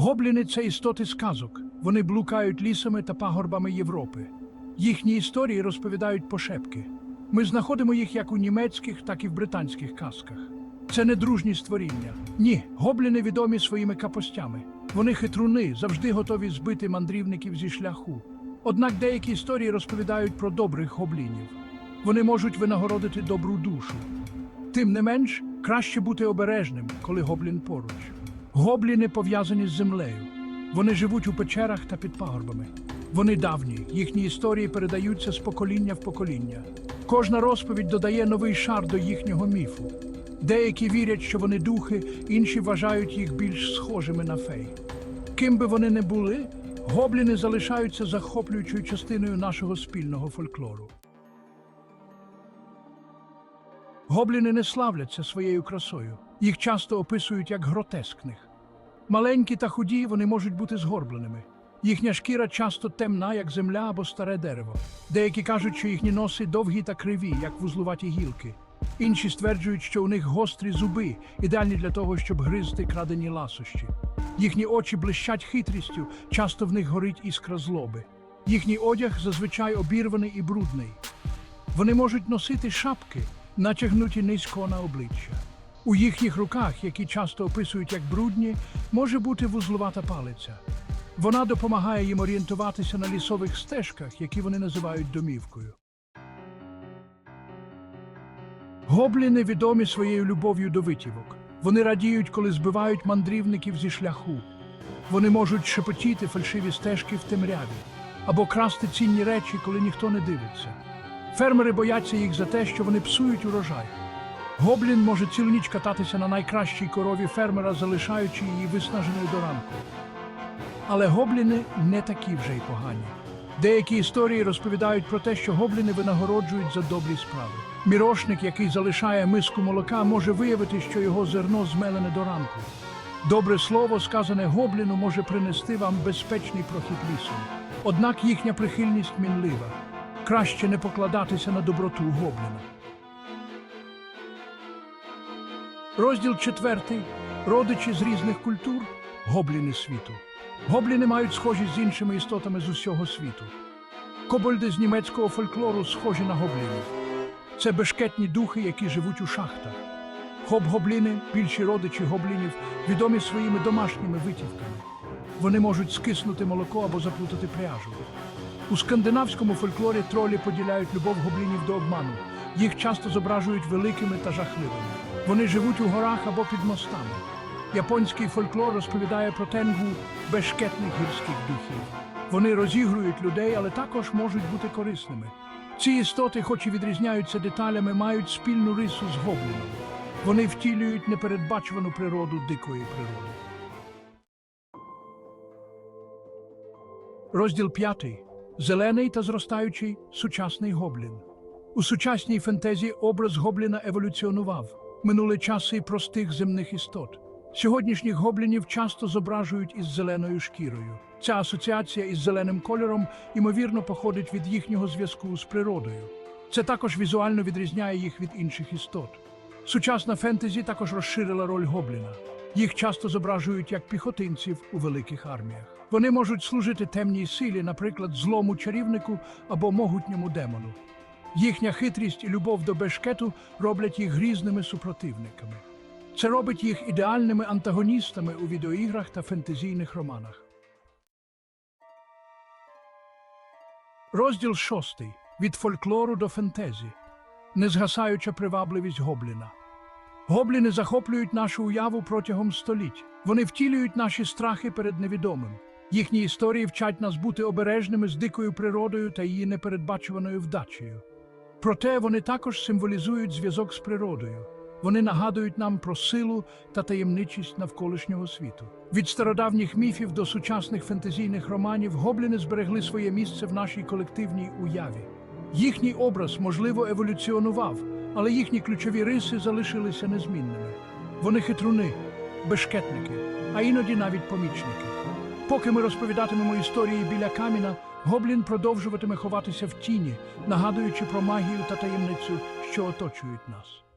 Гобліни це істоти сказок. Вони блукають лісами та пагорбами Європи. Їхні історії розповідають пошепки. Ми знаходимо їх як у німецьких, так і в британських казках. Це не дружні створіння. Ні, гобліни відомі своїми капостями. Вони хитруни, завжди готові збити мандрівників зі шляху. Однак деякі історії розповідають про добрих гоблінів. Вони можуть винагородити добру душу. Тим не менш, краще бути обережним, коли гоблін поруч. Гобліни пов'язані з землею. Вони живуть у печерах та під пагорбами. Вони давні, їхні історії передаються з покоління в покоління. Кожна розповідь додає новий шар до їхнього міфу. Деякі вірять, що вони духи, інші вважають їх більш схожими на фей. Ким би вони не були, гобліни залишаються захоплюючою частиною нашого спільного фольклору. Гобліни не славляться своєю красою. Їх часто описують як гротескних. Маленькі та худі вони можуть бути згорбленими. Їхня шкіра часто темна, як земля або старе дерево. Деякі кажуть, що їхні носи довгі та криві, як вузлуваті гілки. Інші стверджують, що у них гострі зуби, ідеальні для того, щоб гризти крадені ласощі. Їхні очі блищать хитрістю, часто в них горить іскра злоби. Їхній одяг зазвичай обірваний і брудний. Вони можуть носити шапки, натягнуті низько на обличчя. У їхніх руках, які часто описують як брудні, може бути вузлувата палиця. Вона допомагає їм орієнтуватися на лісових стежках, які вони називають домівкою. Гобліни відомі своєю любов'ю до витівок. Вони радіють, коли збивають мандрівників зі шляху. Вони можуть шепотіти фальшиві стежки в темряві або красти цінні речі, коли ніхто не дивиться. Фермери бояться їх за те, що вони псують урожай. Гоблін може цілу ніч кататися на найкращій корові фермера, залишаючи її виснаженою до ранку. Але гобліни не такі вже й погані. Деякі історії розповідають про те, що гобліни винагороджують за добрі справи. Мірошник, який залишає миску молока, може виявити, що його зерно змелене до ранку. Добре слово, сказане гобліну, може принести вам безпечний прохід лісом. Однак їхня прихильність мінлива. Краще не покладатися на доброту гобліна. Розділ четвертий. Родичі з різних культур гобліни світу. Гобліни мають схожість з іншими істотами з усього світу. Кобольди з німецького фольклору схожі на гоблінів. Це бешкетні духи, які живуть у шахтах. Хоб-гобліни, більші родичі гоблінів, відомі своїми домашніми витівками. Вони можуть скиснути молоко або заплутати пряжу. У скандинавському фольклорі тролі поділяють любов гоблінів до обману. Їх часто зображують великими та жахливими. Вони живуть у горах або під мостами. Японський фольклор розповідає про тенгу бешкетних гірських духів. Вони розігрують людей, але також можуть бути корисними. Ці істоти, хоч і відрізняються деталями, мають спільну рису з гобліном. Вони втілюють непередбачувану природу дикої природи. Розділ п'ятий. Зелений та зростаючий сучасний гоблін. У сучасній фентезі образ гобліна еволюціонував. Минули часи простих земних істот. Сьогоднішніх гоблінів часто зображують із зеленою шкірою. Ця асоціація із зеленим кольором, ймовірно, походить від їхнього зв'язку з природою. Це також візуально відрізняє їх від інших істот. Сучасна фентезі також розширила роль гобліна. Їх часто зображують як піхотинців у великих арміях. Вони можуть служити темній силі, наприклад, злому чарівнику або могутньому демону. Їхня хитрість і любов до бешкету роблять їх грізними супротивниками. Це робить їх ідеальними антагоністами у відеоіграх та фентезійних романах. Розділ шостий. Від фольклору до фентезі. Незгасаюча привабливість гобліна. Гобліни захоплюють нашу уяву протягом століть. Вони втілюють наші страхи перед невідомим. Їхні історії вчать нас бути обережними з дикою природою та її непередбачуваною вдачею. Проте вони також символізують зв'язок з природою. Вони нагадують нам про силу та таємничість навколишнього світу. Від стародавніх міфів до сучасних фентезійних романів гобліни зберегли своє місце в нашій колективній уяві. Їхній образ, можливо, еволюціонував, але їхні ключові риси залишилися незмінними. Вони хитруни, бешкетники, а іноді навіть помічники. Поки ми розповідатимемо історії біля каміна, гоблін продовжуватиме ховатися в тіні, нагадуючи про магію та таємницю, що оточують нас.